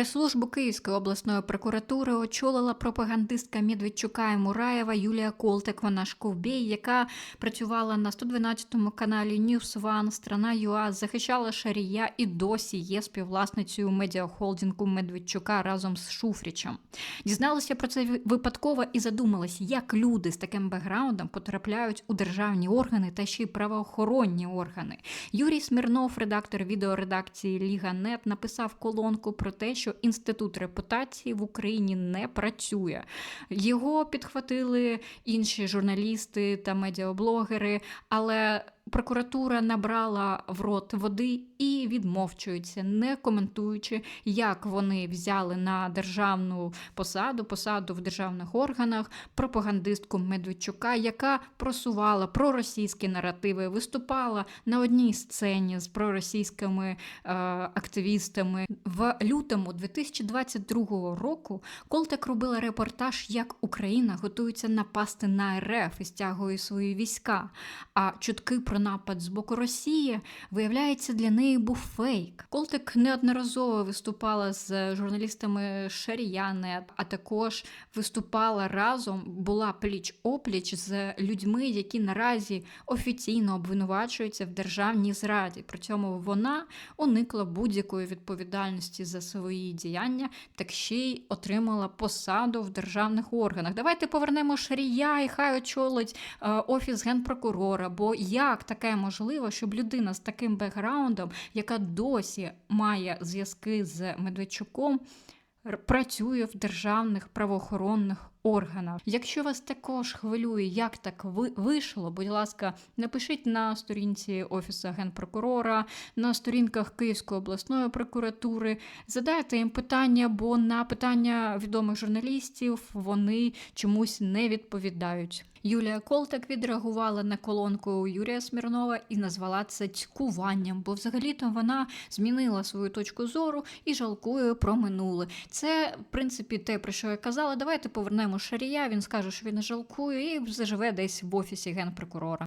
Прес-службу Київської обласної прокуратури очолила пропагандистка Медведчука і Мураєва Юлія Колтек. Вона ж яка працювала на 112 каналі News One, страна ЮА, захищала Шарія і досі є співвласницею медіахолдингу Медведчука разом з Шуфрічем. Дізналася про це випадково і задумалась, як люди з таким бекграундом потрапляють у державні органи та ще й правоохоронні органи. Юрій Смірнов, редактор відеоредакції Ліга Нет, написав колонку про те, що інститут репутації в Україні не працює. Його підхватили інші журналісти та медіаблогери, але прокуратура набрала в рот води і відмовчується, не коментуючи, як вони взяли на державну посаду, посаду в державних органах пропагандистку Медведчука, яка просувала проросійські наративи, виступала на одній сцені з проросійськими е, активістами. В лютому 2022 року Колтек робила репортаж, як Україна готується напасти на РФ і стягує свої війська. А чутки про напад з боку Росії, виявляється, для неї був фейк. Колтек неодноразово виступала з журналістами Шаріянет, а також виступала разом, була пліч опліч з людьми, які наразі офіційно обвинувачуються в державній зраді. При цьому вона уникла будь-якої відповідальності за свої діяння, так ще й отримала посаду в державних органах. Давайте повернемо Шарія і хай очолить е, офіс генпрокурора. Бо як таке можливо, щоб людина з таким бекграундом, яка досі має зв'язки з Медведчуком, працює в державних правоохоронних органах. Якщо вас також хвилює, як так ви- вийшло, будь ласка, напишіть на сторінці Офісу генпрокурора, на сторінках Київської обласної прокуратури. Задайте їм питання, бо на питання відомих журналістів вони чомусь не відповідають. Юлія Колтак відреагувала на колонку Юрія Смірнова і назвала це цькуванням, бо взагалі-то вона змінила свою точку зору і жалкує про минуле. Це, в принципі, те, про що я казала. Давайте повернемо Шарія. Він скаже, що він не жалкує, і заживе десь в офісі генпрокурора.